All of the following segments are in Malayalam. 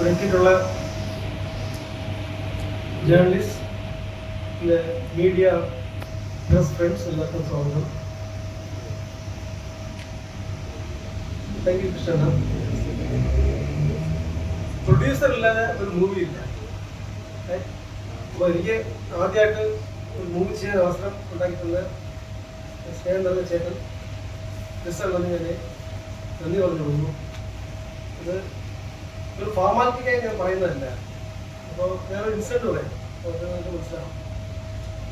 ഇവിടെ ജേർണലിസ്റ്റ് പിന്നെ മീഡിയ പ്രസ് ഫ്രണ്ട്സ് എല്ലാവർക്കും സ്വാഗതം. താങ്ക് യു കൃഷ്ണ പ്രൊഡ്യൂസർ ഇല്ലാതെ ഒരു മൂവി ഇല്ല. അപ്പോൾ അപ്പൊ എനിക്ക് ആദ്യമായിട്ട് ഒരു മൂവി ചെയ്യാൻ അവസരം ഉണ്ടാക്കിയിട്ടുള്ള സ്നേഹം നല്ല ചേട്ടൻ റിസൾട്ട് ഞാൻ നന്ദി പറഞ്ഞു കൊടുക്കുന്നു ഇത് ഒരു ഫോർമാലിറ്റിക്കായി ഞാൻ പറയുന്നതല്ല. അപ്പോൾ വേറെ ഇൻസിഡന്റ് പറയാം. മനസ്സിലാവും.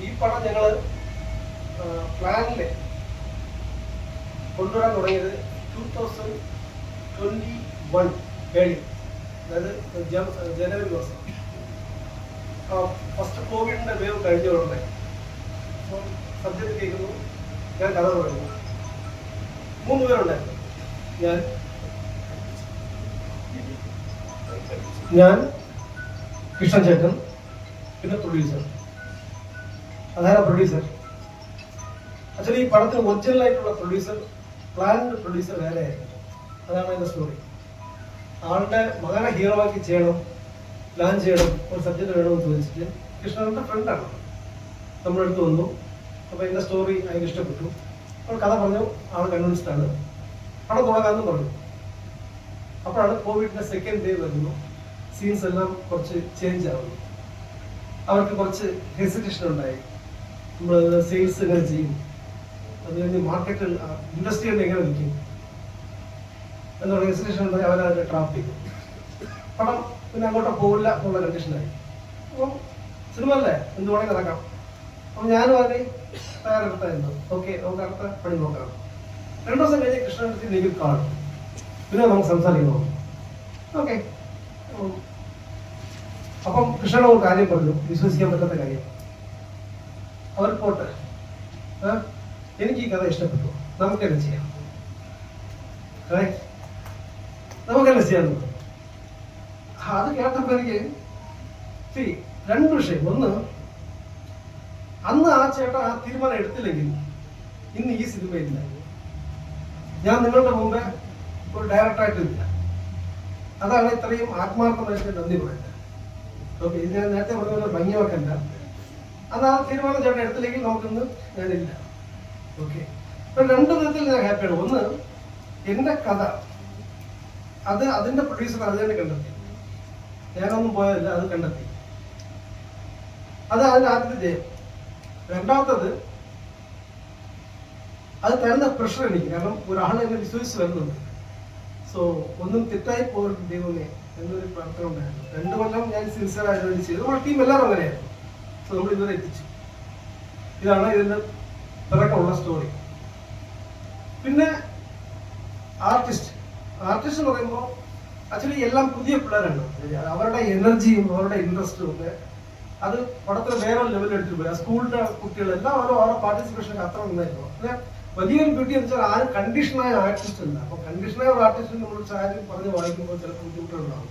ഈ പണം ഞങ്ങൾ പ്ലാനിൽ കൊണ്ടുവരാൻ തുടങ്ങിയത് ടൂ തൗസൻഡ് ട്വന്റി വൺ ഏഴിൽ അതായത് ജന- ജനുവരി മാസം. ഫസ്റ്റ് കോവിഡിന്റെ വേവ് കഴിഞ്ഞ ഉടനെ. അപ്പം സബ്ജക്റ്റ് കേൾക്കുന്നു. ഞാൻ കഥ പറയുന്നു. മൂന്ന് പേരുണ്ടായിരുന്നു. ഞാൻ ഞാൻ കൃഷ്ണൻ ചേട്ടൻ പിന്നെ പ്രൊഡ്യൂസർ അതാണ് പ്രൊഡ്യൂസർ ആക്ച്വലി ഈ പടത്തിന് ഒറിജിനൽ ആയിട്ടുള്ള പ്രൊഡ്യൂസർ പ്ലാൻഡ് പ്രൊഡ്യൂസർ വേറെ അതാണ് എന്റെ സ്റ്റോറി ആളുടെ മകനെ ഹീറോ ആക്കി ചെയ്യണം പ്ലാൻ ചെയ്യണം ഒരു സബ്ജക്ട് വേണമെന്ന് ചോദിച്ചിട്ട് കൃഷ്ണന്റെ ഫ്രണ്ടാണ് നമ്മളെടുത്ത് വന്നു. അപ്പോൾ എന്റെ സ്റ്റോറി അതിന് ഇഷ്ടപ്പെട്ടു. അപ്പോൾ കഥ പറഞ്ഞു ആൾ കൺവിൻസ്ഡ് ആണ് പടം തുടങ്ങാമെന്ന് പറഞ്ഞു. അപ്പോഴാണ് കോവിഡിന്റെ സെക്കൻഡ് ഡേ വരുന്നു സീൻസ് എല്ലാം കുറച്ച് ചേഞ്ച് ആവുന്നു. അവർക്ക് കുറച്ച് ഹെസിറ്റേഷൻ ഉണ്ടായി. നമ്മൾ സെയിൽസ് എങ്ങനെ ചെയ്യും? അത് കഴിഞ്ഞ് മാർക്കറ്റിൽ ഇൻഡസ്ട്രിയിൽ എങ്ങനെ നിൽക്കും എന്നുള്ള ഹെസിറ്റേഷൻ ഉണ്ടായി അവരതിനെ ട്രാപ്പ് ചെയ്തു. പണം പിന്നെ അങ്ങോട്ട് പോകില്ല എന്നുള്ള കണ്ടീഷനായി അപ്പം സിനിമ അല്ലേ? എന്ത് വേണമെങ്കിൽ നടക്കാം. അപ്പം ഞാനും അതിന് തയ്യാറെടുത്തായിരുന്നു. ഓക്കെ നമുക്ക് അടുത്ത പണി നോക്കാം. രണ്ടു ദിവസം കഴിഞ്ഞ് കൃഷ്ണൻ എനിക്ക് കാണും. പിന്നെ നമുക്ക് സംസാരിക്കണം ഓക്കെ. അപ്പം കൃഷ്ണൻ ഒരു കാര്യം പറഞ്ഞു വിശ്വസിക്കാൻ പറ്റാത്ത കാര്യം. അവർ പോട്ടെ. എനിക്ക് ഈ കഥ ഇഷ്ടപ്പെട്ടു. നമുക്കെന്നെ ചെയ്യാം. Correct? നമുക്കെന്നെ ചെയ്യാൻ. അത് കേട്ടപ്പോ എനിക്ക് രണ്ട് വിഷയം. ഒന്ന് അന്ന് ആ ചേട്ടൻ ആ തീരുമാനം എടുത്തില്ലെങ്കിൽ ഇന്ന് ഈ സിനിമയില്ല. ഞാൻ നിങ്ങളുടെ മുമ്പേ ഒരു ഡയറക്ടറായിട്ട് ഇല്ല അതാണ് ഇത്രയും ആത്മാർത്ഥമായിട്ട് നന്ദി പറയുന്നത്. ഓക്കെ ഇത് ഞാൻ നേരത്തെ പറഞ്ഞ പോലെ ഭംഗി അന്ന് ആ തീരുമാനം ചേട്ടൻ എടുത്തില്ലെങ്കിൽ നോക്കുന്നു ഞാനില്ല ഓക്കെ. അപ്പൊ രണ്ട് വിധത്തിൽ ഞാൻ ഹാപ്പിയാണ് ഒന്ന് എന്റെ കഥ. അത് അതിന്റെ പ്രൊഡ്യൂസർ അത് തന്നെ കണ്ടെത്തി. ഞാനൊന്നും പോയതല്ല അത് കണ്ടെത്തി. അത് അതിന്റെ ആദ്യത്തെ ജയം. രണ്ടാമത്തത് അത് തരുന്ന പ്രഷർ എനിക്ക്. കാരണം ഒരാൾ എന്നെ വിശ്വസിച്ച് വരുന്നുണ്ട്. സോ ഒന്നും തെറ്റായി പോകരുത് ദൈവമേ എന്നൊരു പ്രാർത്ഥന ഉണ്ടായിരുന്നു രണ്ടു കൊല്ലം ഞാൻ സിൻസിയർ ആയിട്ട് ചെയ്തു. നമ്മുടെ ടീം എല്ലാവരും അങ്ങനെയായിരുന്നു. സോ നമ്മൾ ഇതുവരെ എത്തിച്ചു. ഇതാണ് ഇതിന്റെ പിറക്കമുള്ള സ്റ്റോറി പിന്നെ ആർട്ടിസ്റ്റ് ആർട്ടിസ്റ്റ് എന്ന് പറയുമ്പോൾ ആക്ച്വലി എല്ലാം പുതിയ പിള്ളേരുണ്ട്. അവരുടെ എനർജിയും അവരുടെ ഇൻട്രസ്റ്റും ഒക്കെ അത് പടത്തിൽ വേറെ ലെവലിൽ എടുത്തിട്ട് പോയി. ആ കുട്ടികളെല്ലാം ഓരോ ഓരോ പാർട്ടിസിപ്പേഷൻ അത്ര നന്നായിരുന്നു. വലിയൊരു ബ്യൂട്ടി എന്ന് വെച്ചാൽ ആരും കണ്ടീഷനായ ആർട്ടിസ്റ്റ് ഉണ്ട് അപ്പൊ കണ്ടീഷനായ ഒരു ആർട്ടിസ്റ്റ് നമ്മൾ ആരും പറഞ്ഞ് വായിക്കുമ്പോൾ ചില ബുദ്ധിമുട്ടുകളുണ്ടാവും.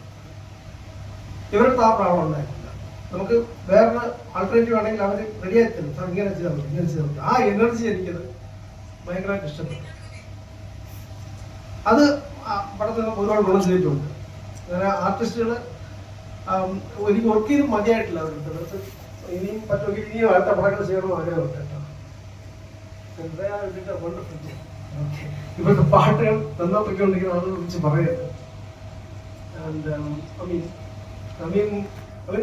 ഇവരുടെ ആ പ്രാവണം ഉണ്ടായിട്ടില്ല. നമുക്ക് വേറെ ആൾട്ടർനേറ്റീവ് ആണെങ്കിൽ അവർ റെഡി ആയി തരും സാർ ഇങ്ങനെ ചെയ്താൽ മതി ഇങ്ങനെ ചെയ്താൽ മതി. ആ എനർജി എനിക്കത് ഭയങ്കരമായിട്ട് ഇഷ്ടപ്പെട്ടു. അത് പടത്തിൽ നമുക്ക് ഒരുപാട് ഗുണം ചെയ്തിട്ടുണ്ട്. അങ്ങനെ ആർട്ടിസ്റ്റുകൾ എനിക്ക് വർക്ക് ചെയ്ത് മതിയായിട്ടില്ല അവരുടെ ഇനിയും പറ്റുമെങ്കിൽ ഇനിയും അടുത്ത പടങ്ങൾ ചെയ്യണമെന്ന് ആഗ്രഹമുണ്ട് ഇപ്പോഴത്തെ പാട്ടുകൾ ആളുകൾ വിളിച്ച് പറയരുത്. മീൻ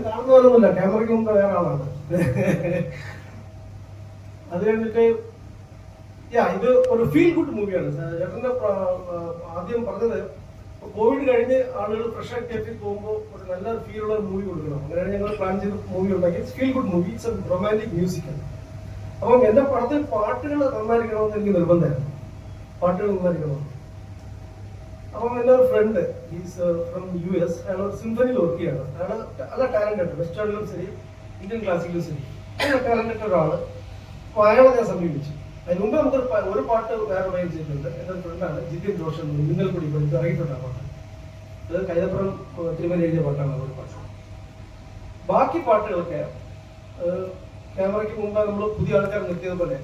കാണുന്ന പോലൊന്നുമില്ല. ക്യാമറയ്ക്ക് മുമ്പ് വേറെ ആളാണ്. അത് കഴിഞ്ഞിട്ട് യാ ഇത് ഒരു ഫീൽ ഗുഡ് മൂവിയാണ് ആ, ആദ്യം പറഞ്ഞത് കോവിഡ് കഴിഞ്ഞ് ആളുകൾ ഫ്രഷ് ആക്ടിവിറ്റി പോകുമ്പോൾ ഒരു നല്ല ഫീൽ ഉള്ള മൂവി കൊടുക്കണം. അങ്ങനെയാണ് ഞങ്ങൾ പ്ലാൻ ചെയ്ത് മൂവി ഉണ്ടാക്കി feel good movie it's a romantic music അപ്പം എന്റെ പടത്തിൽ പാട്ടുകൾ നന്നായിരിക്കണമെന്ന് എനിക്ക് നിർബന്ധമായിരുന്നു. പാട്ടുകൾ നന്നായിരിക്കണം. അപ്പം എന്റെ ഒരു friend is from U S അയാൾ സിംഫണിയിൽ വർക്ക് ചെയ്യാണ് അയാൾ നല്ല ടാലന്റഡ് വെസ്റ്റേണിലും ശരി ഇന്ത്യൻ ക്ലാസിക്കലും ശരി നല്ല ടാലന്റഡ് ഒരാൾ അപ്പോൾ അയാളെ ഞാൻ സമീപിച്ചു. അതിന് മുമ്പ് നമുക്കൊരു ഒരു പാട്ട് വേറെ വൈകി ചെയ്തിട്ടുണ്ട്. എന്റെ ഒരു ഫ്രണ്ടാണ് ജിതിൻ ദോഷൻ മിന്നൽ കൂടി പഠിച്ച് ഇറങ്ങിയിട്ടുണ്ട് ആ പാട്ട്. അത് കൈതപ്പുറം തിരുമല എഴുതിയ പാട്ടാണ് ഒരു പാട്ട്. ബാക്കി പാട്ടുകളൊക്കെ ക്യാമറയ്ക്ക് മുമ്പ് നമ്മൾ പുതിയ ആൾക്കാർ നിർത്തിയത് പോലെ.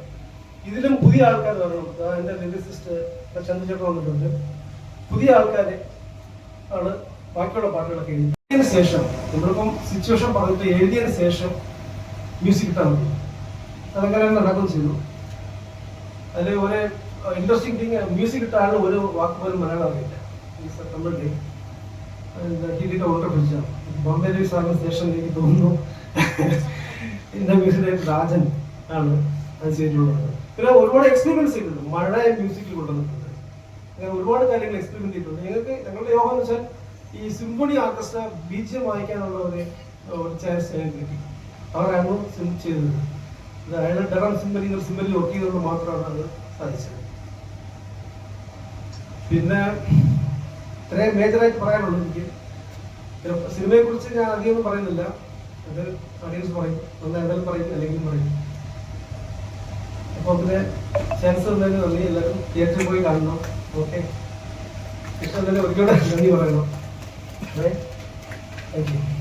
ഇതിലും പുതിയ ആൾക്കാർ വരണം. എന്റെ എന്റെ ലിറിസിസ്റ്റ് ചന്ദ്രചേട്ടൻ വന്നിട്ടുണ്ട്. പുതിയ ആൾക്കാർ ആണ് ബാക്കിയുള്ള പാട്ടുകളൊക്കെ എഴുതിയതിനു ശേഷം നമ്മളിപ്പം സിറ്റുവേഷൻ പറഞ്ഞിട്ട് എഴുതിയതിന് ശേഷം മ്യൂസിക് ഇട്ടാൽ മതി. അതങ്ങനെ നടക്കും ചെയ്തു. അതിൽ ഒരു ഇൻട്രസ്റ്റിംഗ് തിങ് മ്യൂസിക് ഇട്ട ഒരു വാക്ക് പോലും മലയാളം അറിയില്ല. ഈ തമിഴ് ഹിന്ദിയുടെ ഓർഡർ പിടിച്ചാണ് ബോംബെ സാറിന് ശേഷം എനിക്ക് തോന്നുന്നു. ഇന്ത്യ മ്യൂസിക് രാജൻ ആണ് അത് ചെയ്തിട്ടുള്ളത്. പിന്നെ ഒരുപാട് എക്സ്പീരിയൻസ് ചെയ്തിട്ടുണ്ട്. മഴ മ്യൂസിക്കിൽ കൊണ്ടുവന്നിട്ടുണ്ട്. അങ്ങനെ ഒരുപാട് കാര്യങ്ങൾ എക്സ്പെരിമെന്റ് ചെയ്തിട്ടുണ്ട്. ഞങ്ങൾക്ക് ഞങ്ങളുടെ യോഗം എന്ന് വെച്ചാൽ ഈ സിംഫണി ആർക്കസ്ട്ര ബീജം വായിക്കാനുള്ള ഒരു ചാൻസ് ഞങ്ങൾക്ക് കിട്ടി. അവരാണ് ചെയ്തത്. അയാൾ ഡെറം സിംബലി ഒരു സിംബലി വർക്ക് ചെയ്തുകൊണ്ട് മാത്രമാണ് അത് സാധിച്ചത്. പിന്നെ ഇത്രയും മേജറായിട്ട് പറയാനുള്ളൂ എനിക്ക്. സിനിമയെ കുറിച്ച് ഞാൻ അധികമൊന്നും പറയുന്നില്ല. അത് ഓഡിയൻസ് പറയും. ഒന്ന് എന്തായാലും പറയും അല്ലെങ്കിൽ പറയും. അപ്പോൾ പിന്നെ ചാൻസ് തന്നതിന് നന്ദി എല്ലാവരും തിയേറ്ററിൽ പോയി കാണണം. ഓക്കെ ഇഷ്ടം തന്നെ ഒരിക്കലും നന്ദി പറയണം. Thank you